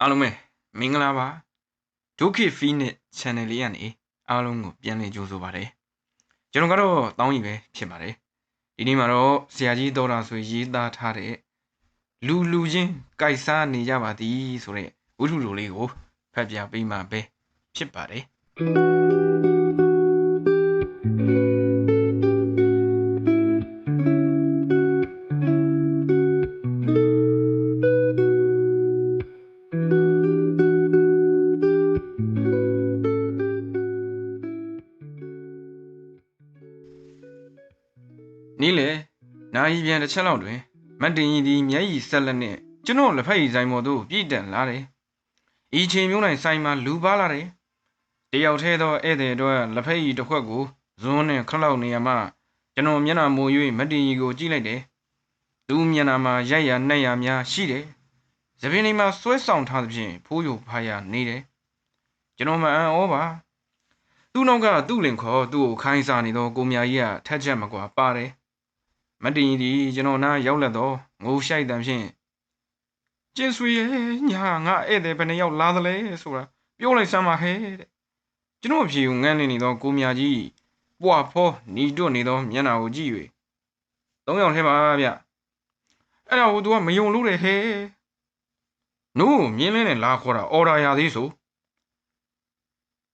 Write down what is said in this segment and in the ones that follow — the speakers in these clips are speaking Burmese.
အားလုံးပဲမင်္ဂလာပါဒုက္ခဖီးနဲ့ channel လေးကနေအားလုံးကိုပြန်လည်ကြိုဆိုပါတယ်ကျွန်တော်ကတော့တောင်းရီပဲဖြစ်ပါတယ်ဒီနေ့မှာတော့ဆရာကြီးတော်တာဆိုရေးသားထားတဲ့လူလူချင်းကြိုက်စားနေကြပါသည်ဆိုတဲ့ဝိထုလိုလေးကိုဖတ်ပြပေးမှာပဲဖြစ်ပါတယ် နေ့လေနာယီပြန်တစ်ချက်လောက်တွင် မတ်တင်ကြီးသည်မျက်ရည်ဆက်လက်နှင့်ကျွန်တော်လက်ဖက်ရည်ဆိုင်ပေါ်သို့ပြည့်တန်လာတယ်ဤချိန်မျိုး၌ဆိုင်မှာလူပါလာတယ်တယောက်ထဲသောဧည့်သည်တို့လက်ဖက်ရည်တစ်ခွက်ကိုဇွန်းနှင့်ခလောက်နေရမှကျွန်တော်မျက်နှာမူ၍မတ်တင်ကြီးကိုကြည့်လိုက်တယ်သူမျက်နှာမှာရိုက်ရနှက်ရများရှိတယ်သပင်လေးမှာဆွဲဆောင်ထားသဖြင့်ဖိုးယိုဖားရနေတယ်ကျွန်တော်မအံ့ဩပါသူ့နောက်ကသူ့လင်ခေါ်သူ့ကိုခိုင်းစားနေသောကိုမြကြီးကထက်ချက်မကွာပါတယ် မတ်တင်ကြီးသည်ကျွန်တော်နားရောက်လက်တော့ငိုရှိုက်တံဖြင့်ကျင်းဆွေရဲ့ညာငါဧည့်သည်ဘယ်နှယောက်လာသလဲဆိုတာပြောလိုက်စမ်းပါဟဲ့တဲ့ကျွန်တော်အဖြေကိုငန်းနေနေသောကိုမြကြီးပွားဖောနီတွနေသောမျက်နှာကိုကြည့်၍သုံးယောက်ထဲပါဗျအဲ့ဒါကို तू ကမယုံလို့တယ်ဟဲ့နို့မြင်းလင်းနဲ့လာခေါ်တာအော်ဒါရသေးဆို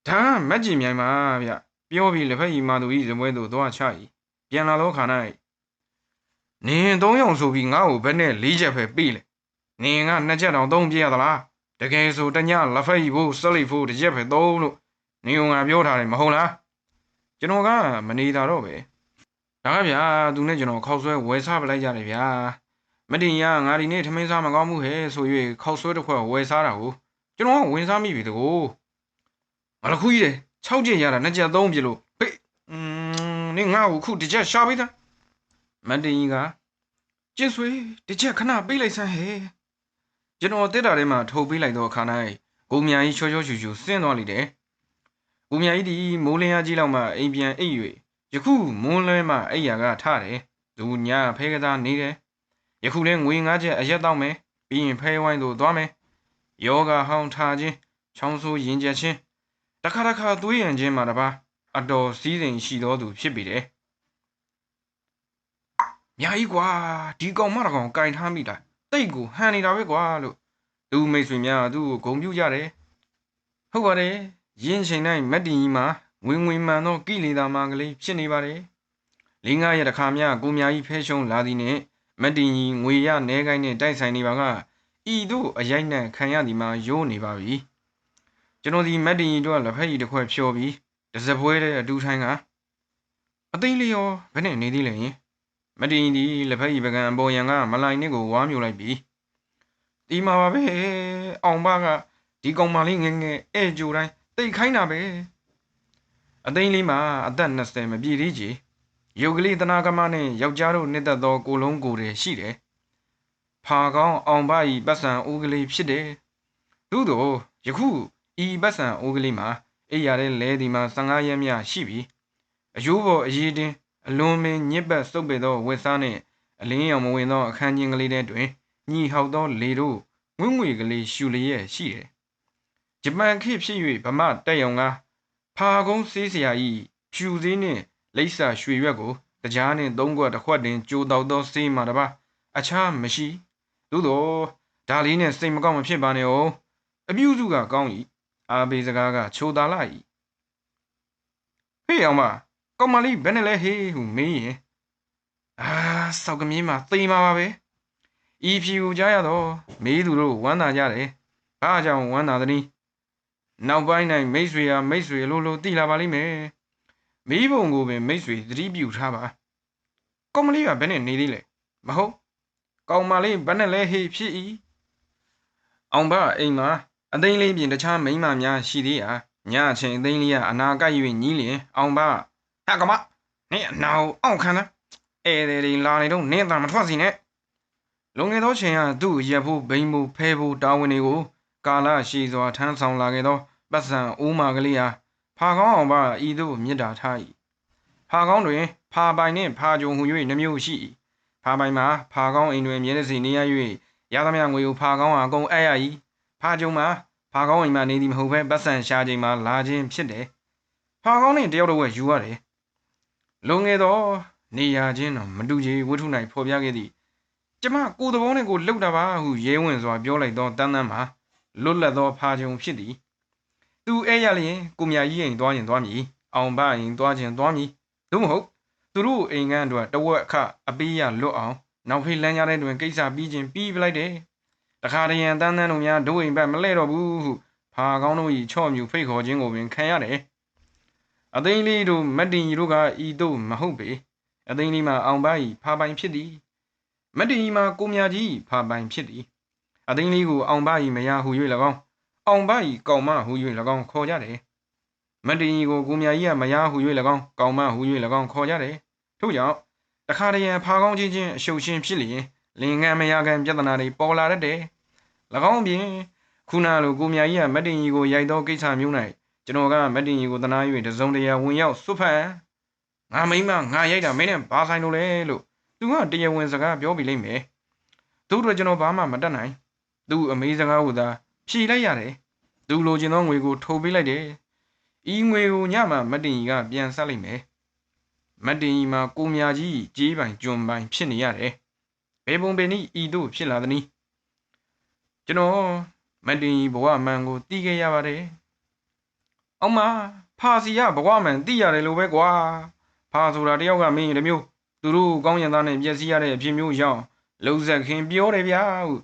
ဒါမက်ကြီးမြိုင်ပါဗျပြောပြီးလက်ဖက်ရည်မာသူဤဇမွဲသို့သွားချ၏ပြန်လာသောခါ၌ နင်သုံးယောက်ဆိုပြီးငါ့ကိုဘယ်နဲ့လေးချက်ပဲပြေးလဲနင်ကနှစ်ချက်တောင်သုံးပြရသလားတကယ်ဆိုတညလက်ဖက်ရည်ဖို့စလိဖို့တစ်ချက်ပဲသုံးလို့နင်ကငါပြောထားတယ်မဟုတ်လားကျွန်တော်ကမနေတာတော့ပဲဒါကဗျာသူနဲ့ကျွန်တော်ခောက်ဆွဲဝယ်စားပလိုက်ကြတယ်ဗျာမတင်ရငါဒီနေ့ထမင်းစားမကောင်းမှုဟဲ့ဆို၍ခောက်ဆွဲတစ်ခွက်ဝယ်စားတာကိုကျွန်တော်ကဝင်စားမိပြီတကူငါလခုကြီးတယ်6ချက်ရတာနှစ်ချက်သုံးပြလို့ဟေးอืมနင်ငါ့ကိုခုတစ်ချက်ရှာပေးတာ မန်တင်ကြီးကကျစ်ဆွေတစ်ချက်ခဏပေးလိုက်စမ်းဟဲ့ကျွန်တော်တက်တာထဲမှာထုတ်ပေးလိုက်တော့အခါ၌ကိုမြာကြီးချောချောချူချူဆင်းသွားလိမ့်တယ်ကိုမြာကြီးဒီမိုးလင်းရကြီးလောက်မှအိမ်ပြန်အိပ်၍ယခုမွန်းလွဲမှအိယာကထတယ်သူညာဖဲကစားနေတယ်ယခုလဲငွေငါးချက်အရက်တော့မယ်ပြီးရင်ဖဲဝိုင်းသို့သွားမယ်ယောဂဟောင်းထားခြင်းချောင်းဆိုးရင်ကျက်ခြင်းတခါတခါသွေးရန်ခြင်းမှာတပါအတော်စည်းစိမ်ရှိတော်သူဖြစ်ပေတယ်။ ညာကြီးကွာဒီကောင်မတကောင်ကင်ထားမိတာတိတ်ကိုဟန်နေတာပဲကွာလို့သူမိတ်ဆွေများသူ့ကိုဂုံပြူကြတယ်။ဟုတ်ပါတယ်။ရင်းချိန်တိုင်းမက်တင်ကြီးမှာငွေငွေမှန်သောကိလေသာမှကလေးဖြစ်နေပါတယ်။လေးငါးရတခါမြကိုမြကြီးဖဲရှုံးလာသည်နှင့်မက်တင်ကြီးငွေရနဲကိုင်းနဲ့တိုက်ဆိုင်နေပါကဤတို့အရိုက်နှံခံရသည်မှာရိုးနေပါပြီ။ကျွန်တော်ဒီမက်တင်ကြီးတို့ကလက်ဖက်ကြီးတစ်ခွက်ဖြောပြီးတစပွဲတဲ့အတူထိုင်းကအသိလေးရောဘယ်နဲ့နေသေးလဲယင် မက်တင်ကြီးဒီလက်ဖက်ကြီးပကံအပေါ်ရန်ကမလိုက်နစ်ကိုဝါမျိုးလိုက်ပြီးဒီမှာပါပဲအောင်ပါကဒီကောင်မလေးငငယ်အဲကြိုတိုင်းတိတ်ခိုင်းတာပဲအသိလေးမှာအသက်20မပြည့်သေးကြီးရုပ်ကလေးတနာကမနဲ့ယောက်ျားတို့နှစ်သက်သောကိုလုံးကိုယ်တည်းရှိတယ်ဖာကောင်းအောင်ပါဤပတ်စံဦးကလေးဖြစ်တယ်သို့တော့ယခုဤပတ်စံအိုးကလေးမှာအိပ်ရတဲ့လဲဒီမှာ15ရက်မြရှိပြီအယိုးပေါ်အရေးတင်း အလွန်ပင်ညစ်ပတ်စုပ်ပေသောဝက်စားနှင့်အလင်းရောင်မဝင်သောအခန်းချင်းကလေးထဲတွင်ညီဟောက်သောလေတို့ငွေ့ငွေကလေးရှူလျက်ရှိတယ်ဂျပန်ခေဖြစ်၍ဗမာတက်ယုံကဖာကုန်းစေးစရာဤဖြူစည်းနှင့်လိပ်စာရွှေရွက်ကိုတကြားနှင့်သုံးခွက်တစ်ခွက်တွင်ကြိုတောက်သောစေးမှတပါအခြားမရှိသို့သောဒါလေးနဲ့စိတ်မကောင်းမဖြစ်ပါနဲ့哦အပြုစုကကောင်း၏အားပေးစကားကချိုသာလာ၏ဟေးအောင်မ ကောင်မလေးဘယ်နဲ့လဲဟေးဟုမေးရင်အာစောက်ကမင်းမှာသိမှာပါပဲဤဖြူကိုကြားရတော့မေးသူတို့ဝမ်းသာကြတယ်ဘာကြောင့်ဝမ်းသာသနည်းနောက်ပိုင်း၌မိတ်ဆွေဟာမိတ်ဆွေလိုလိုတည်လာပါလိမ့်မယ်မိဘုံကိုပင်မိတ်ဆွေသတိပြုထားပါကောင်မလေးကဘယ်နဲ့နေသေးလဲမဟုတ်ကောင်မလေးဘယ်နဲ့လဲဟေးဖြစ်၏အောင်ဘအိမ်မှာအသိန်းလေးပြင်တခြားမိန်းမများရှိသေးရာညအချိန်အသိန်းလေးကအနာကပ်၍ညီးလျင်အောင်ပါ ဟာကမနင်းအနာကိုအောင့်ခံတာဧည့်သည်တွေလာနေတော့နင်းသာမထွက်စီနဲ့လုံငယ်သောချိန်ကသူ့ရက်ဖို့ဘိန်းဖို့ဖဲဖို့တာဝန်တွေကို ကာလရှိစွာထမ်းဆောင်လာခဲ့သောပတ်စံအိုးမာကလေးဟာဖာကောင်းအောင်ပါဤသို့မြစ်တာထား၏ဖာကောင်းတွင် ဖာပိုင်နှင့်ဖာကြုံဟူ၍နှမျိုးရှိ၏ဖာပိုင်မှာဖာကောင်းအိမ်တွင်မြဲတဲ့စီနေရ၍ရသမျှငွေကိုဖာကောင်းအားကုန်အပ်ရ၏ဖာကြုံမှာဖာကောင်းအိမ်မှာနေသည်မဟုတ်ပဲပတ်စံရှာချိန်မှာလာခြင်းဖြစ်တယ်ဖာကောင်းနဲ့တယောက်တော့ဝယ်ယူရတယ် လုံငယ်တော့နေရချင်းတော့မတူချေဝတ္ထု၌ဖော်ပြခဲ့သည်ကျမကိုယ်သဘောနဲ့ကိုလှုပ်တာပါဟုရဲဝင်စွာပြောလိုက်သောတန်းတန်းမှာလွတ်လပ်သောဖာကြုံဖြစ်သည်သူအဲ့ရလျင်ကိုမြကြီးအိမ်သွားရင်သွားမည်အောင်ပါရင်သွားခြင်းသွားမည်သို့မဟုတ်သူတို့အိမ်ကန်းတို့တဝက်အခအပေးရလွတ်အောင်နောက်ဖေးလမ်းကြားတဲ့တွင်ကိစ္စပြီးချင်းပြီးပလိုက်တယ်တခါတရံတန်းတန်းတို့များဒို့အိမ်ဘက်မလဲတော့ဘူးဟုဖာကောင်းတို့၏ချော့မြူဖိတ်ခေါ်ခြင်းကိုပင်ခံရတယ် အသိန်းလေးတို့မတ်တင်ကြီးတို့ကဤတို့မဟုတ်ပေအသိန်းလေးမှာအောင်ပါ၏ဖာပိုင်ဖြစ်သည်မတ်တင်ကြီးမှာကိုမြကြီးဖာပိုင်ဖြစ်သည်အသိန်းလေးကိုအောင်ပါ၏မရဟု၍၎င်းအောင်ပါ၏ကောင်မဟု၍၎င်းခေါ်ကြတယ်မတ်တင်ကြီးကိုကိုမြကြီးကမရဟု၍၎င်းကောင်မဟု၍၎င်းခေါ်ကြတယ်ထို့ကြောင့်တခါတရံဖာကောင်းချင်းချင်းအရှုပ်ရှင်းဖြစ်လျင်လင်ငံမယာကန်ပြဿနာတွေပေါ်လာတတ်တယ်၎င်းပြင်ခုနလိုကိုမြကြီးကမတ်တင်ကြီးကိုရိုက်သောကိစ္စမျိုး၌ ကျွန်တော်ကမတ်တင်ကြီးကိုတနာ၍တစုံတရာဝင်ရောက်စွတ်ဖက်ငါမိမငါရိုက်တာမင်းနဲ့ဘာဆိုင်လို့လဲလို့သူကတရားဝင်စကားပြောပြလိမ့်မယ်သူတို့ကျွန်တော်ဘာမှမတတ်နိုင်သူအမေးစကားကိုသာဖြေလိုက်ရတယ်သူလိုချင်သောငွေကိုထုတ်ပေးလိုက်တယ်ဤငွေကိုညမှမတ်တင်ကြီးကပြန်ဆက်လိုက်မယ်မတ်တင်ကြီးမှာကိုမြကြီးကြေးပိုင်ကျွံပိုင်ဖြစ်နေရတယ်ဘယ်ပုံပင်ဤဤတို့ဖြစ်လာသနည်းကျွန်တော်မတ်တင်ကြီးဘဝမှန်ကိုတီးခဲ့ရပါတယ်။ အောင်မဖာစီကဘဝမှန်တီးရတယ်လို့ပဲကွာ။ဖာဆိုတာတယောက်ကမင်းတမျိုးသူတို့ကောင်းရံသားနဲ့ပြည့်စည်ရတဲ့အဖြစ်မျိုးရောက်လုံဆက်ခင်ပြောတယ်ဗျာဟု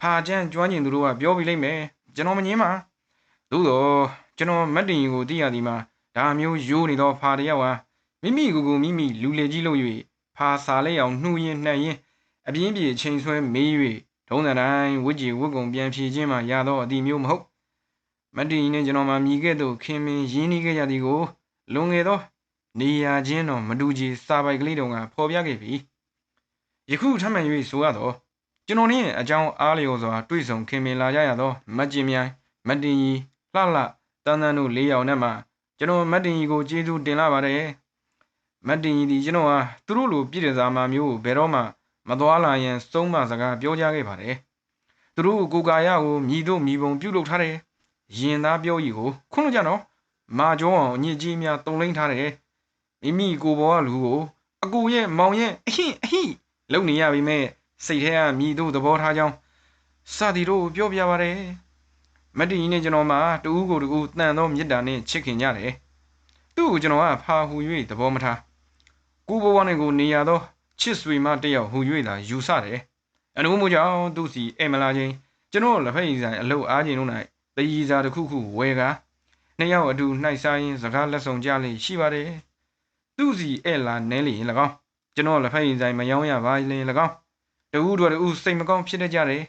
ဖာကျန်းကျွမ်းကျင်သူတို့ကပြောပြလိုက်မယ်ကျွန်တော်မငင်းပါသို့တော့ကျွန်တော်မတ်တင်ကြီးကိုတီးရသည်မှာဒါမျိုးရိုးနေတော့ဖာတယောက်ဟာမိမိကိုယ်ကိုမိမိလူလေကြီးလို့၍ဖာစာလေးအောင်နှူးရင်နှံ့ရင်အပြင်းပြေချိန်ဆွဲမေး၍ထုံးတဲ့တိုင်းဝစ်ကြီးဝတ်ကုံပြန်ဖြေခြင်းမှရသောအသည့်မျိုးမဟုတ် မတည်နဲ့ကျွန်တော်မှမြည်ခဲ့သို့ခင်မင်းရင်းနှီးခဲ့ကြသည်ကိုလွန်ငယ်သော နေရာချင်းတော်မတူကြီးစာပိုက်ကလေးတုန်းကဖော်ပြခဲ့ပြီယခုထမှန်၍ဆိုရတော့ကျွန်တော်နှင့်အကြောင်းအားလျော်စွာတွေ့ဆုံခင်မင်လာကြရသောမတ်ကျင်မြိုင်မတ်တင်ကြီးလှလှတန်းတန်းတို့၄ယောက်နဲ့မှကျွန်တော်မတ်တင်ကြီးကိုကျေးဇူးတင်လာပါတယ်မတ်တင်ကြီးဒီကျွန်တော်ဟာသူတို့လိုပြည်တဲ့စာမာမျိုးကိုဘယ်တော့မှမသွားလာရင်စုံးမစကားပြောကြခဲ့ပါတယ်။သူတို့ကိုကာယကိုမြည်တို့မြည်ပုံပြုတ်လုပ်ထားတယ်။ ရင်သားပြောကြီးကိုခွန်းလို့ကြတော့မာကျောအောင်အညစ်အကြေးများတုံလိမ့်ထားတယ်။မိမိကိုဘောကလူကိုအကူရဲ့မောင်ရဲ့အဟိအဟိလုံနေရပြီမဲ့စိတ်ထဲကမြည်တို့သဘောထားကြောင်းစသည်တို့ပြောပြပါတယ်။မတ္တီနဲ့ကျွန်တော်မှတူဦးကိုတူဦးတန်သောမေတ္တာနဲ့ချစ်ခင်ကြတယ်။သူ့ကိုကျွန်တော်ကဖာဟူ၍သဘောမထား။ကိုဘဝနဲ့ကိုနေရသောချစ်ဆွေမတယောက်ဟူ၍သာယူဆတယ်အနှုံးမို့ကြောင့်သူစီအိမ်မလာချင်းကျွန်တော်လက်ဖက်ရည်ဆိုင်အလုပ်အားချင်းတို့၌ တည်ရည်စာတစ်ခုခုဝယ်ကာနှစ်ယောက်အတူနှိုက်စားရင်းစကားလက်ဆောင်ကြလေရှိပါတယ်သူစီဧလာနဲလျင်၎င်းကျွန်တော်လက်ဖက်ရည်ဆိုင်မယောင်းရပါလင်၎င်းတူဦးတို့တူစိတ်မကောင်းဖြစ်တတ်ကြတယ်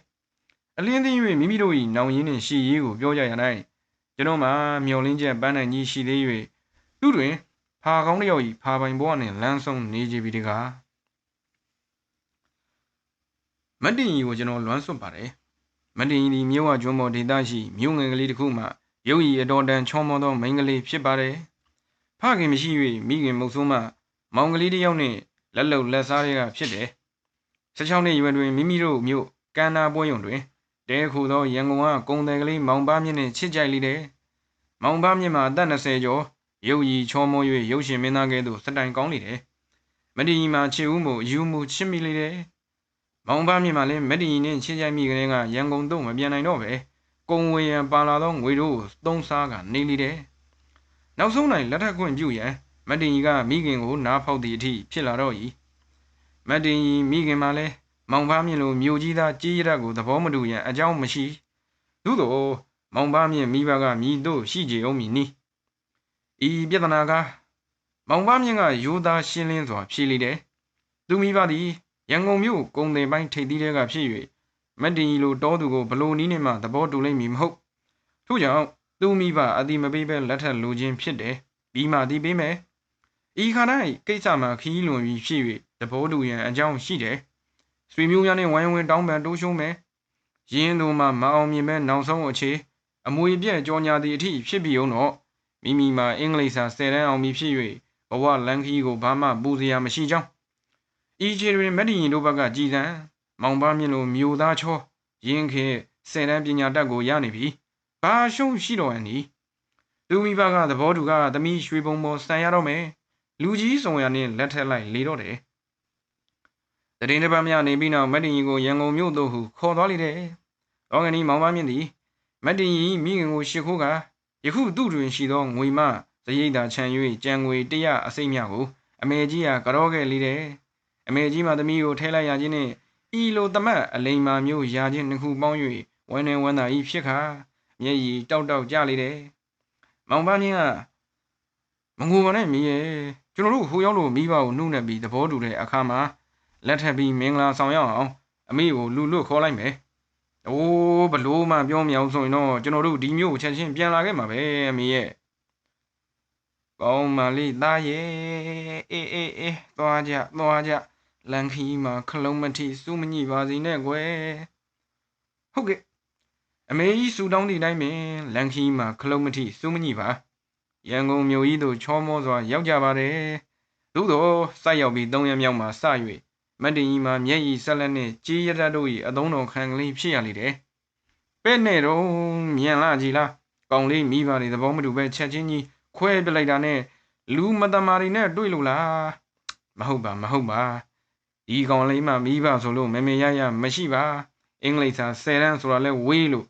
အလင်းသိ၍မိမိတို့၏နောင်ရင်းနှင့်ရှည်ရေးကိုပြောကြရ၌ကျွန်တော်မှမျောလင်းချက်ပန်းနိုင်ကြီးရှိသေး၍သူတွင်ဖာကောင်းတယောက်၏ဖာပိုင်ဘဝနှင့်လမ်းဆုံးနေကြပြီတကားမတ်တင်ကြီးကိုကျွန်တော်လွမ်းဆွတ်ပါတယ် မတ်တင်ကြီးဒီမြို့ဝကျွန်းပေါ်ဒေသရှိမြို့ငယ်ကလေးတစ်ခုမှရုပ်ရည်အတော်တန်ချောမောသောမိန်းကလေးဖြစ်ပါတယ်ဖခင်မရှိ၍မိခင်မုတ်ဆိုးမှမောင်ကလေးတစ်ယောက်နဲ့လက်လုံလက်စားတွေကဖြစ်တယ်16နှစ်ရွယ်တွင်မိမိတို့မြို့ကန္နာပွဲရုံတွင်တဲခုသောရန်ကုန်ကကုံတယ်ကလေးမောင်ပါမြင့်နဲ့ချစ်ကြိုက်လိတဲ့မောင်ပါမြင့်မှာအသက်20ကျော်ရုပ်ရည်ချောမော၍ရုပ်ရှင်မင်းသားကဲ့သို့စတိုင်ကောင်းလိတဲ့မတီကြီးမှာချစ်ဦးမှုအယူမှုချစ်မိလိတဲ့ မောင်ပါမြင့်မှလည်းမက်ဒီနဲ့ချင်းချိုင်မိကလေးကရန်ကုန်သို့မပြန်နိုင်တော့ပဲကုံဝေရန်ပါလာသောငွေတို့သုံးစားကနေလိတယ်နောက်ဆုံးနိုင်လက်ထက်ခွင့်ပြုရန်မက်ဒီကမိခင်ကိုနားဖောက်သည့်အထိဖြစ်လာတော့၏မက်ဒီမိခင်မှလည်းမောင်ပါမြင့်လိုမြို့ကြီးသားကြီးရက်ကိုသဘောမတူရန်အကြောင်းမရှိသို့သောမောင်ပါမြင့်မိဘကမြည်တို့ရှိကြအောင်မည်နီဤပြဿနာကမောင်ပါမြင့်ကရိုးသားရှင်းလင်းစွာဖြေလေတယ်သူမိဘသည် ရန်ကုန်မြို့ကုံတယ်ပိုင်းထိပ်သီးတွေကဖြစ်၍မက်တင်ကြီးလိုတောသူကိုဘလို့နီးနေမှသဘောတူလိမ့်မည်မဟုတ်ထို့ကြောင့်သူမိဘအတိမပေးပဲလက်ထက်လိုခြင်းဖြစ်တယ်ပြီးမှတည်ပေးမယ်ဤခါ၌ကိစ္စမှာခီးလွန်ပြီးဖြစ်၍သဘောတူရန်အကြောင်းရှိတယ်ဆွေမျိုးများနဲ့ဝိုင်းဝန်းတောင်းပန်တိုးရှုံးမယ်ရင်းတို့မှမအောင်မြင်မဲ့နောက်ဆုံးအခြေအမွေပြည့်ကြောညာသည့်အထိဖြစ်ပြီးအောင်တော့မိမိမှာအင်္ဂလိပ်စာ10တန်းအောင်ပြီဖြစ်၍ဘဝလန်ခီကိုဘာမှပူစရာမရှိကြောင်း ဤခြေတွင်မက်ဒီရင်တို့ဘက်ကကြည်စံမောင်ပါမြင့်လိုမြို့သားချောရင်းခဲဆယ်တန်းပညာတတ်ကိုရနေပြီဘာရှုံးရှိတော့အန်ဒီသူမိဘကသဘောတူကသမီးရွှေဘုံပေါ်စံရတော့မယ်လူကြီးဆောင်ရနဲ့လက်ထက်လိုက်လေတော့တယ်တရင်တစ်ပတ်မြနေပြီးနောက်မတ်တင်ကြီးကိုရန်ကုန်မြို့သို့ဟုခေါ်သွားလေတယ်။အော်ဂနီမောင်မမြင့်သည်မတ်တင်ကြီးမိခင်ကိုရှ िख ိုးကယခုသူ့တွင်ရှိသောငွေမဇရိတ်သာခြံ၍ကြံငွေတရအစိမ့်မြကိုအမေကြီးကကြောခဲ့လေတယ်။ အမေကြီးမှသမီးကိုထဲလိုက်ရခြင်းနှင့်ဤလိုတမတ်အလိမ်မာမျိုးရာခြင်းနှစ်ခုပေါင်း၍ဝမ်းနေဝမ်းသာဤဖြစ်ခါမျက်ရည်တောက်တောက်ကြလေတယ်။မောင်ပန်းမြင့်ကမငိုပါနဲ့မီးရဲ့ကျွန်တော်တို့ဟိုရောက်လို့မိဘကိုနှုတ်နေပြီးသဘောတူတဲ့အခါမှာလက်ထပ်ပြီးမင်္ဂလာဆောင်ရအောင်အမေကိုလူလွတ်ခေါ်လိုက်မယ်။အိုးဘလို့မှပြောမအောင်ဆိုရင်တော့ကျွန်တော်တို့ဒီမျိုးချက်ချင်းပြန်လာခဲ့မှာပဲအမေရဲ့။ကောင်းပါလေသားရဲ့အေးအေးအေးသွားကြသွားကြ လန်ခီမှာခလုံးမထီစူးမညိပါစေနဲ့ကွယ်။ဟုတ်ကဲ့အမေကြီးစူတောင်းသည့်တိုင်းပင်လန်ခီမှာခလုံးမထီစူးမညိပါရန်ကုန်မြို့ကြီးသို့ချောမောစွာရောက်ကြပါတယ်။သို့သောစိုက်ရောက်ပြီး၃ရက်မြောက်မှာစ၍မတ်တင်ကြီးမှာမျက်ရည်ဆက်လက်နှင့်ကြေးရတတ်တို့၏အသုံးတော်ခံကလေးဖြစ်ရလေတယ်။ပဲ့နဲ့တော့မြန်လာကြီးလားကောင်လေးမိပါတွေသဘောမတူပဲချက်ချင်းကြီးခွဲပြလိုက်တာနဲ့လူမတမာတွေနဲ့တွေ့လို့လားမဟုတ်ပါမဟုတ်ပါ ဒီကောင်လေးမှမိဘဆိုလို့မေမေရရမရှိပါအင်္ဂလိပ်စာ၁၀တန်းဆိုတာလဲဝေးလို့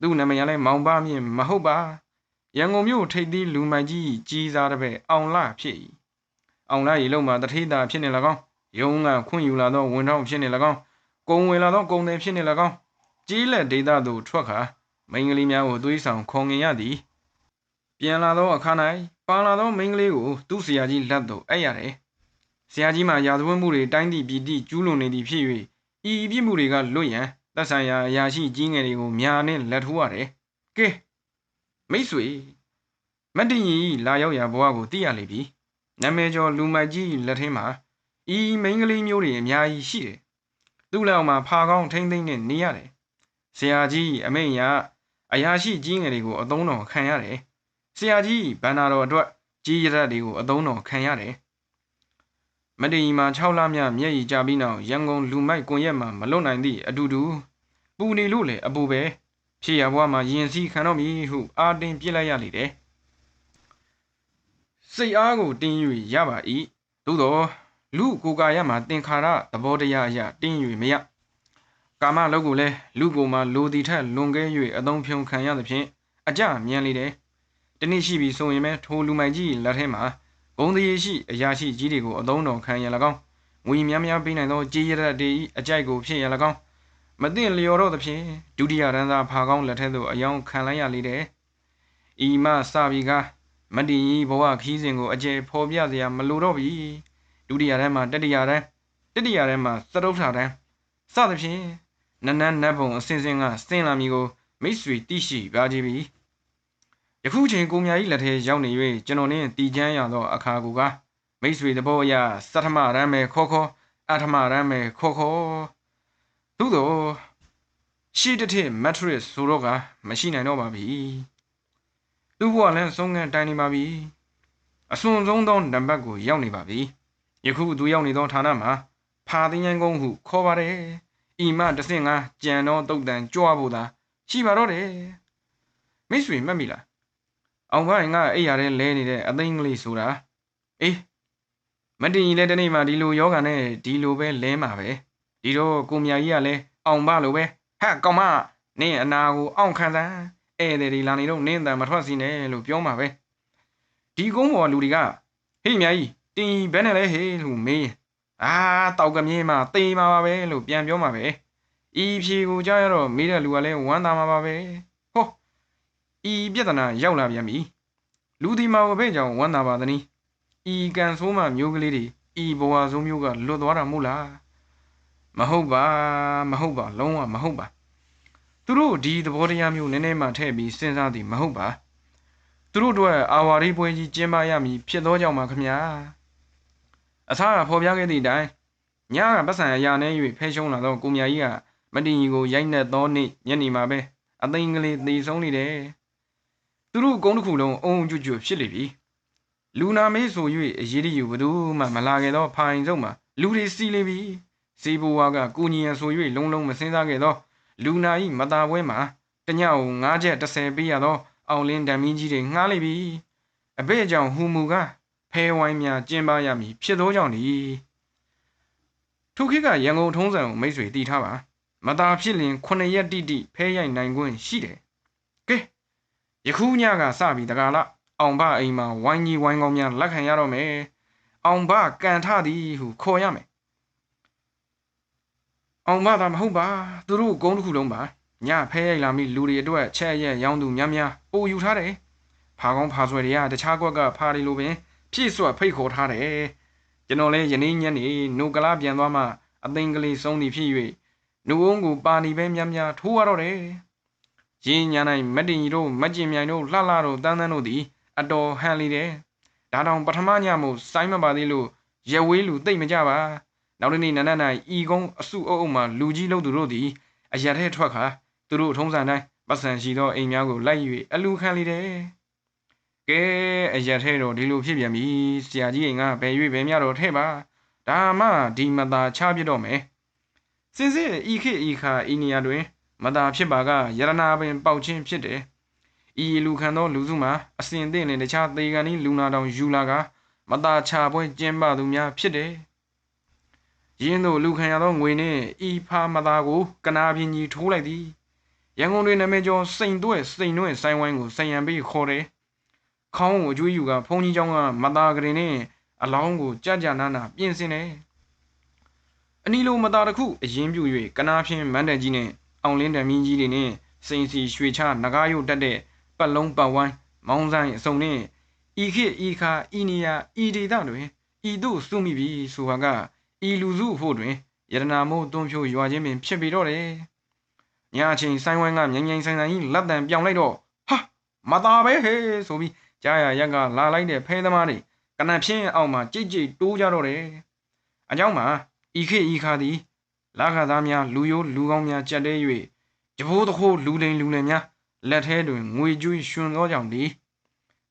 သူ့နာမည်ကလည်းမောင်ပါမြင့်မဟုတ်ပါရန်ကုန်မြို့ထိပ်သီးလူမိုက်ကြီးကြီးစားတဲ့ပဲအောင်လာဖြစ်၏အောင်လာရေလုံးမှာတထေးတာဖြစ်နေလကောင်းရုံးကခွင့်ယူလာသောဝန်ထောက်ဖြစ်နေ၎င်းကုံဝင်လာသောကုံတယ်ဖြစ်နေ၎င်းကြီးလက်ဒေတာသို့ထွက်ခါမိန်းကလေးများကိုသွေးဆောင်ခေါ်ငင်ရသည်ပြန်လာသောအခါ၌ပါလာသောမိန်းကလေးကိုသူ့ဆရာကြီးလက်သို့အပ်ရတယ် ဆရာကြီးမှရာဇဝတ်မှုတွေတိုင်းသည့်ပြည်တိကျူးလွန်နေသည်ဖြစ်၍ဤပြစ်မှုတွေကလွတ်ရန်သက်ဆိုင်ရာအရာရှိကြီးငယ်တွေကိုများနဲ့လက်ထိုးရတယ်ကဲမိတ်ဆွေမတ်တင်ကြီးလာရောက်ရာဘဝကိုသိရလေပြီနာမည်ကျော်လူမိုက်ကြီးလက်ထင်းမှာဤမိန်းကလေးမျိုးတွေအများကြီးရှိတယ်သူ့လောက်မှာဖာကောင်းထိမ့်သိမ့်နဲ့နေရတယ်ဆရာကြီးအမိန်ရအရာရှိကြီးငယ်တွေကိုအသုံးတော်ခံရတယ်ဆရာကြီးဘန္နာတော်အတွက်ကြီးရတဲ့တွေကိုအသုံးတော်ခံရတယ် မတည်မှာ6လမြမျက်ရည်ကြပြီးနောက်ရန်ကုန်လူမိုက်ကွန်ရက်မှာမလွတ်နိုင်သည့်အတူတူပူနေလို့လေအပူပဲဖြစ်ရဘွားမှာရင်စည်းခံတော့မည်ဟုအာတင်ပြစ်လိုက်ရလေတယ်စိတ်အားကိုတင်း၍ရပါ၏သို့တော့လူကိုကာယမှာသင်္ခါရသဘောတရားအရတင်း၍မရကာမလောကိုလည်းလူကိုမှလိုသည်ထက်လွန်ကဲ၍အသုံးဖြုံခံရသဖြင့်အကြမြန်လေတယ်တနည်းရှိပြီဆိုရင်ပဲထိုလူမိုင်ကြီးလက်ထဲမှာ ဂုံတရေရှိအရာရှိကြီးတွေကိုအသုံးတော်ခံရ၎င်းငွေများများပေးနိုင်သောကြေးရတဲ့ဤအကြိုက်ကိုဖြစ်ရ၎င်းမသိလျော်တော့သဖြင့်ဒုတိယရန်သာဖာကောင်းလက်ထဲသို့အယောင်ခံလိုက်ရလေတယ်ဤမှစပြီးကမတည်ကြီးဘဝခီးစဉ်ကိုအကျယ်ဖော်ပြစရာမလိုတော့ပြီဒုတိယတန်းမှာတတိယတန်းတတိယတန်းမှာသရုပ်ထာတန်းစသဖြင့်နန်းနန်းနတ်ဘုံအစင်စင်ကစင်လာမီကိုမိတ်ဆွေတိရှိပါကြပြီ ယခုချိန်ကိုမြာကြီးလက်ထဲရောက်နေ၍ကျွန်တော်နှင့်တီချမ်းရသောအခါကူကမိတ်ဆွေတဘောအရစထမရမ်းမယ်ခေါ်ခေါ်အထမရမ်းမယ်ခေါ်ခေါ်သို့တော့ရှိတထမက်ထရစ်ဆိုတော့ကမရှိနိုင်တော့ပါပြီသူ့ဘဝလည်းဆုံးခံတိုင်နေပါပြီအစွန်ဆုံးသောနံပါတ်ကိုရောက်နေပါပြီယခုသူရောက်နေသောဌာနမှာဖာသိဉ္ဇကုန်းဟုခေါ်ပါတယ်ဤမှတဆင့်ကကြံသောတုတ်တန်ကြွားဖို့သာရှိပါတော့တယ်မိတ်ဆွေမှတ်မိလား အောင်ဖိုင်ကအိယာတဲ့လဲနေတဲ့အသိန်းကလေးဆိုတာအေးမတင်ကြီးလည်းတနေ့မှဒီလိုယောဂာနဲ့ဒီလိုပဲလဲမှာပဲဒီတော့ကိုမြာကြီးကလည်းအောင်ပါလို့ပဲဟဲ့ကောင်မနင်းအနာကိုအောင့်ခံစမ်းဧည့်သည်တွေလာနေတော့နင်းတန်မထွက်စီနဲ့လို့ပြောမှာပဲဒီကုန်းပေါ်လူတွေကဟေးမြာကြီးတင်ဘယ်နဲ့လဲဟေးလို့မေးအာတောက်ကမြင်းမှာတေးမှာပါပဲလို့ပြန်ပြောမှာပဲဤဖြေကိုကြားရတော့မေးတဲ့လူကလည်းဝမ်းသာမှာပါပဲဟော ဤပြဿနာရောက်လာပြန်ပြီလူဒီမာကိုပဲကြောင့်ဝမ်းသာပါသနည်းဤကန်ဆိုးမှမျိုးကလေးတွေဤဘဝဆိုးမျိုးကလွတ်သွားတာမို့လားမဟုတ်ပါမဟုတ်ပါလုံးဝမဟုတ်ပါသူတို့ဒီသဘောတရားမျိုးနည်းနည်းမှထည့်ပြီးစဉ်းစားသည်မဟုတ်ပါသူတို့တို့အာဝါရီပွဲကြီးကျင်းပရမည်ဖြစ်သောကြောင့်ပါခမညာအသာဖော်ပြခဲ့သည့်အတိုင်းညကပတ်စံအရာနဲ့၍ဖဲရှုံးလာသောကိုမြာကြီးကမတင်ကြီးကိုရိုက်နှက်သောနေ့ညနေမှာပဲအသိင်ကလေးသေဆုံးနေတယ် သူတို့ကုန်းတစ်ခုလုံးအုံကျွကျွဖြစ်လေပြီလူနာမေးဆို၍အရေးတယူဘသူမှမလာခဲ့သောဖိုင်စုံမှာလူတွေစီးလေပြီစီဘူဝါကကုညီရန်ဆို၍လုံးလုံးမစင်းစားခဲ့သော လူနာဤမသားပွဲမှာတညကို9ချက်30ပေးရသော အောင်လင်းဓမ္မင်းကြီးတွေငှားလိုက်ပြီအဘဲကြောင့်ဟူမူကဖဲဝိုင်းများကျင်းပရမည်ဖြစ်သောကြောင့်ဒီထိုခေတ်ကရန်ကုန်ထုံးစံကိုမိတ်ဆွေတည်ထားပါမသားဖြစ်လင်9ရက်တိတိဖဲရိုက်နိုင်ခွင့်ရှိတယ်ကဲ ယခုညကစပြီတကားလားအောင်ဘအိမ်မှာဝိုင်းကြီးဝိုင်းကောင်းများလက်ခံရတော့မယ်အောင်ဘကန်ထသည်ဟုခေါ်ရမယ်အောင်ဘသာမဟုတ်ပါသူတို့ကုန်းတစ်ခုလုံးပါညဖဲရိုက်လာမိလူတွေအတွက်ချက်ရက်ရောင်းသူများများပို့ယူထားတယ်ဖာကောင်းဖာဆွဲတွေကတခြားကွက်ကဖာတွေလိုပင်ဖြည့်စွက်ဖိတ်ခေါ်ထားတယ်ကျွန်တော်လည်းယနေ့ညနေနိုကလာပြန်သွားမှအသိင်ကလေးဆုံးသည်ဖြစ်၍နှုတ်အုံးကိုပါဏီပဲများများထိုးရတော့တယ် ရင်းညာနိုင်မက်တင်ကြီးတို့မက်ကျင်မြိုင်တို့လှလှတို့တန်းတန်းတို့သည်အတော်ဟန်လီတယ်ဒါတောင်ပထမညမို့စိုင်းမပါသေးလို့ရဝေးလူတိတ်မကြပါနောက်တစ်နေ့နန်းနန်းနိုင်ဤကုန်းအစုအုပ်အုပ်မှလူကြီးလို့သူတို့သည်အရက်ထဲထွက်ခါသူတို့ထုံးစံတိုင်းပတ်စံရှိသောအိမ်များကိုလိုက်၍အလူခံလေတယ်ကဲအရက်ထဲတော့ဒီလိုဖြစ်ပြန်ပြီဆရာကြီးအိမ်ကဘယ်၍ဘယ်မြတော့ထဲပါဒါမှဒီမသာချပြတော့မယ်စင်စစ်ဤခေဤခါဤနေရာတွင် မသာဖြစ်ပါကယရနာပင်ပေါက်ချင်းဖြစ်တယ်ဤလူခံသောလူစုမှာအစဉ်သင့်နှင့်တခြားသေကန်ဤလူနာတောင်ယူလာကမသာချပွဲကျင်းပသူများဖြစ်တယ်ရင်းတို့လူခံရသောငွေနှင့်ဤဖာမသာကိုကနာပြင်းကြီးထိုးလိုက်သည်ရန်ကုန်တွင်နာမည်ကျော်စိန်တွဲစိန်တွဲဆိုင်ဝိုင်းကိုဆိုင်ရန်ပေးခေါ်တယ်ခေါင်းကိုအကျွေးယူကဖုန်ကြီးเจ้าကမသာကရင်နဲ့အလောင်းကိုကြကြနာနာပြင်ဆင်တယ်အနီလိုမသာတစ်ခုအရင်ပြူ၍ကနာဖြင်းမန်းတန်ကြီးနဲ့ အောင်လင်းတံမင်းကြီးတွေနဲ့စိန်စီရွှေချနဂါရုတ်တက်တဲ့ပတ်လုံးပတ်ဝိုင်းမောင်းဆိုင်အစုံနဲ့ဤခေဤခါဤနေယာဤဒေသတွင်ဤတို့စုမိပြီဆိုဟာကဤလူစုဖို့တွင်ယရနာမို့တွန်းဖြိုးရွာခြင်းပင်ဖြစ်ပြီးတော့တယ်ညအချိန်ဆိုင်ဝိုင်းကမြိုင်မြိုင်ဆိုင်ဆိုင်ကြီးလက်တံပြောင်းလိုက်တော့ဟာမသားပဲဟေးဆိုပြီးကြားရရက်ကလာလိုက်တဲ့ဖဲသမားတွေကနန်ဖြင်းအောင်မှာကြိတ်ကြိတ်တိုးကြတော့တယ်အကြောင်းမှာဤခေဤခါသည် လာခသားများလူရိုးလူကောင်းများကြက်တဲ၍ကြဘိုးတခိုးလူလိန်လူလင်များလက်ထဲတွင်ငွေကြွေးရွှွန်သောကြောင့်ဒီ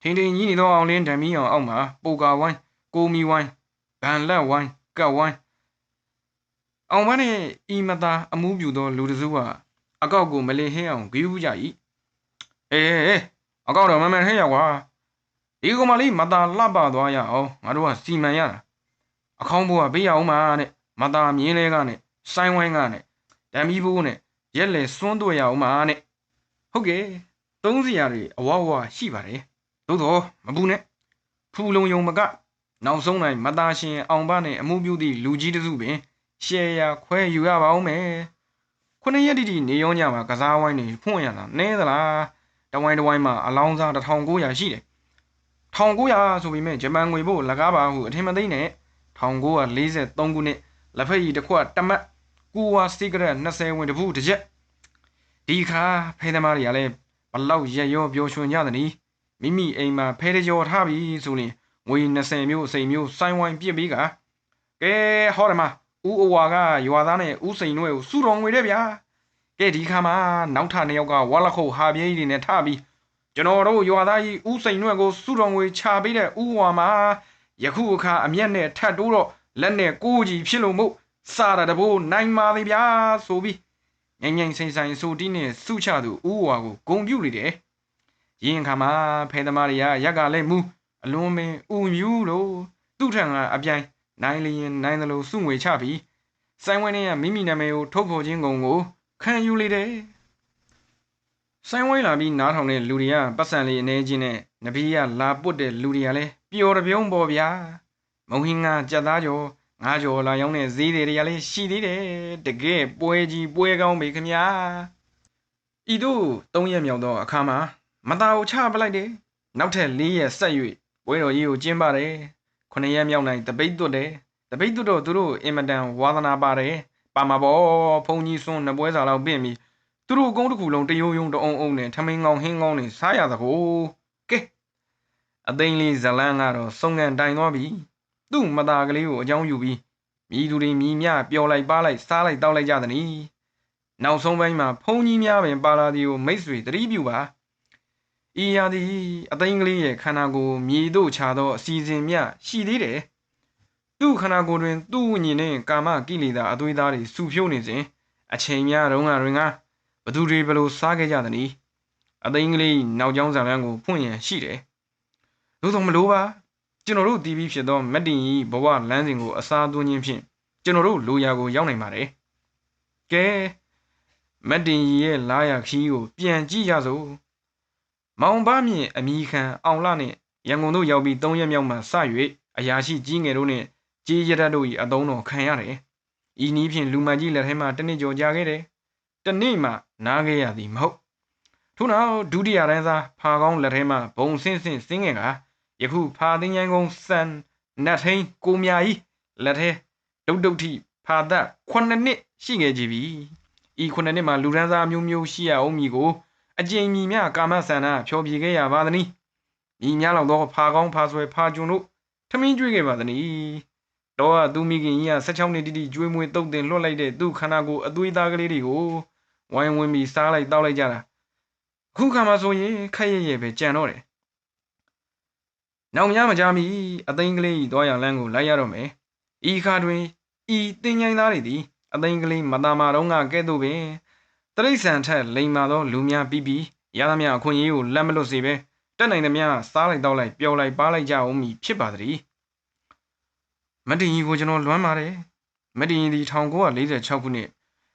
ထင်းထင်းကြီးနေသောအောင်လင်းဓမ္မီအောင်အောက်မှာပိုကာဝိုင်းကိုမီဝိုင်းဗန်လက်ဝိုင်းကတ်ဝိုင်းအောင်မနဲ့ဤမသာအမှုပြူသောလူတစုကအကောက်ကိုမလင်ဟင်းအောင်ဂီးဘူးကြ၏အေးအေးအကောက်တော့မမှန်ဟင်းရောက်ကွာဒီကောင်မလေးမသာလှပသွားရအောင်ငါတို့ကစီမံရတာအခေါင်းဘိုးကဘေးရအောင်မှာနဲ့မသာမြင်းလဲကနဲ့ ဆိုင်းဝိုင်းကနဲ့ဓမ္မီဘိုးနဲ့ရက်လေစွန်းတွေ့ရအောင်မှာနဲ့ဟုတ်ကဲ့သုံးစီရာတွေအဝဝရှိပါတယ်သို့တော့မပူနဲ့ဖူလုံယုံမက နောက်ဆုံးတိုင်းမသားရှင်အောင်ပါနဲ့အမှုပြုသည့်လူကြီးတစုပင်ရှယ်ယာခွဲယူရပါဦးမယ်ခုနှစ်ရက်တိတိနေရောညမှာကစားဝိုင်းနေဖွင့်ရတာနဲသလားတဝိုင်းတဝိုင်းမှာအလောင်းစား1900ရှိတယ်1900ဆိုပေမဲ့ဂျပန်ငွေဖို့လကားပါဟုအထင်မသိနဲ့1943ခုနှစ်လက်ဖက်ရည်တစ်ခွက်တမတ် ကူဝါစီဂရက်20ဝင်တပူတစ်ချက်ဒီခါဖဲသမားတွေကလည်းဘလောက်ရက်ရောပျော်ရွှင်ကြသနည်းမိမိအိမ်မှာဖဲတကြောထားပြီဆိုရင်ငွေ20မျိုးအစိမ်မျိုးစိုင်းဝိုင်းပြစ်ပြီးကကဲဟောတယ်မှာဦးအဝါကရွာသားနဲ့ဦးစိန်တို့ကိုစုတော်ငွေတဲ့ဗျာကဲဒီခါမှာနောက်ထနှစ်ယောက်ကဝါလခုတ်ဟာပြေးကြီးတွေနဲ့ထပြီးကျွန်တော်တို့ရွာသားကြီးဦးစိန်တို့ကိုစုတော်ငွေချပေးတဲ့ဦးဝါမှာယခုအခါအမျက်နဲ့ထတ်တိုးတော့လက်နဲ့ကိုကြီးဖြစ်လို့မို့ စားရတဘိုးနိုင်ပါသေးဗျာဆိုပြီးငိမ့်ငိမ့်ဆိုင်ဆိုင်ဆိုတီးနဲ့စုချသူဦးဝါကိုဂုံပြုတ်နေတယ်ရင်ခါမှာဖဲသမားတွေကရက်ကလည်းမူအလွန်ပင်ဥမြူးလို့သူ့ထံကအပြိုင်နိုင်လျင်နိုင်တယ်လို့စုငွေချပြီးစိုင်းဝဲနဲ့မိမိနာမည်ကိုထုတ်ဖော်ခြင်းကုန်ကိုခံယူလေတယ်ဆိုင်းဝိုင်းလာပြီးနားထောင်တဲ့လူတွေကပတ်စံလေးအနေချင်းနဲ့နဘီကလာပုတ်တဲ့လူတွေကလည်းပျော်တပြုံးပေါ်ဗျာမုံဟင်းကကြက်သားကျော် ငါးကျော်လာရောက်တဲ့ဈေးတွေကလည်းရှိသေးတယ်တကယ်ပွဲကြီးပွဲကောင်းပြီခမညာဤတို့၃ရက်မြောက်တော့အခါမှာမသားကိုချပလိုက်တယ်နောက်ထပ်၄ရက်ဆက်၍ပွဲတော်ကြီးကိုကျင်းပါတယ်ခုနှစ်ရက်မြောက်နိုင်တပိတ်သွတ်တယ်တပိတ်သွတ်တော့သူတို့အင်မတန်ဝါသနာပါတယ်ပါမှာပေါ့ဖုန်ကြီးစွန်းနှစ်ပွဲစာလောက်ပြင်ပြီးသူတို့အကုန်းတစ်ခုလုံးတယုံယုံတအုံအုံနဲ့ထမင်းကောင်းဟင်းကောင်းနဲ့စားရသကိုကဲအသိန်းလေးဇလန်းကတော့စုံကန်တိုင်သွားပြီ သူ့မသားကလေးကိုအကြောင်းယူပြီးမိသူတွေမိမြပျော်လိုက်ပါလိုက်စားလိုက်တောက်လိုက်ကြသည်။နောက်ဆုံးပိုင်းမှာဖုန်ကြီးများပင်ပါလာသည်ကိုမိတ်ဆွေတတိပြုပါ။ဤရာသည်အသိန်းကလေးရဲ့ခန္ဓာကိုယ်မြေတို့ခြာသောအစီအစဉ်မြရှိသေးတယ်။သူ့ခန္ဓာကိုယ်တွင် သူ့ဝိညာဉ်နှင့်ကာမကိလေသာအသွေးသားတွေစုဖြိုးနေစဉ်အချိန်များတုန်းကတွင်ကဘသူတွေဘယ်လိုစားခဲ့ကြသနည်းအသိန်းကလေးနောက်ကျောင်းဇာလန်းကိုဖွင့်ရန်ရှိတယ်သို့သောမလို့ပါ ကျွန်တော်တို့တည်ပြီးဖြစ်သောမက်တင်ကြီးဘဝလမ်းစဉ်ကိုအစားသွင်းခြင်းဖြင့်ကျွန်တော်တို့လိုရာကိုရောက်နိုင်ပါတယ်ကဲမက်တင်ကြီးရဲ့လာရခီးကိုပြန်ကြည့်ကြစို့မောင်ပါမြင့်အမိခံအောင်လာနှင့်ရန်ကုန်တို့ရောက်ပြီး၃ရက်မြောက်မှစ၍အရာရှိကြီးငယ်တို့နှင့်ကြေးရတတ်တို့၏အသုံးတော်ခံရတယ်ဤနည်းဖြင့်လူမကြီးလက်ထဲမှတစ်နှစ်ကျော်ကြာခဲ့တယ်တနေ့မှနားခဲ့ရသည်မဟုတ်ထို့နောက်ဒုတိယတန်းစားဖာကောင်းလက်ထဲမှဘုံဆင့်ဆင့်စင်းငယ်က ယခုဖာသိန်းချိုင်းကုန်းစံနတ်ထိန်ကိုမြာကြီးလက်ထဲဒုတ်ဒုတ်ထိဖာသက်ခုနှစ်နှစ်ရှိခဲ့ကြပြီဤခုနှစ်နှစ်မှာလူရန်စားမျိုးမျိုးရှိရအောင်မည်ကိုအကျဉ်းမြည်များကာမဆန္ဒဖြောပြခဲ့ရပါသနည်းဤများလောက်သောဖာကောင်းဖာဆွဲဖာကျွန်တို့ထမင်းကျွေးခဲ့ပါသနည်းတော့သူမိခင်ကြီးက16နှစ်တိတိကျွေးမွေးတုတ်တင်လွှတ်လိုက်တဲ့သူ့ခန္ဓာကိုယ်အသွေးသားကလေးတွေကိုဝိုင်းဝန်းပြီးစားလိုက်တောက်လိုက်ကြတာအခုခါမှဆိုရင်ခက်ရရဲ့ပဲကြံတော့တယ် နောက်များမကြမီအသိန်းကလေးဤသွားရလန်းကိုလိုက်ရတော့မယ်ဤခါတွင်ဤတင်ញိုင်းသားတွေသည်အသိန်းကလေးမတာမာတော့ကကဲ့သို့ပင်တရိษံထက်လိမ်မာသောလူများပြီးပြီးရသမျှအခွင့်အရေးကိုလက်မလွတ်စေပဲတက်နိုင်သမျှစားလိုက်တော့လိုက်ပျော်လိုက်ပါလိုက်ကြအောင်မည်ဖြစ်ပါသည်မတင်ကြီးကိုကျွန်တော်လွမ်းပါတယ်မတင်ကြီးဒီ1946ခုနှစ်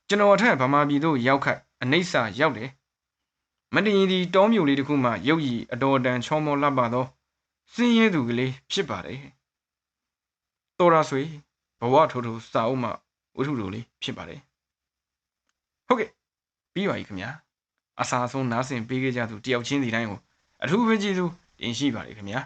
ကျွန်တော်အထက်ဗမာပြည်သို့ရောက်ခတ်အနိစ္စရောက်တယ်မတင်ကြီးဒီတောမြို့လေးတစ်ခုမှရုပ်ရည်အတော်တန်ချောမောလှပသော စင်းရဲသူကလေးဖြစ်ပါတယ်တော်ရဆွေဘဝထိုးထိုးစာအုပ်မှဝတ္ထုလိုလေးဖြစ်ပါတယ်ဟုတ်ကဲ့ပြီးပါပြီခင်ဗျာအစာဆုံးနားဆင်ပေးခဲ့ကြသူတယောက်ချင်းစီတိုင်းကိုအထူးပဲကျေးဇူးတင်ရှိပါတယ်ခင်ဗျာ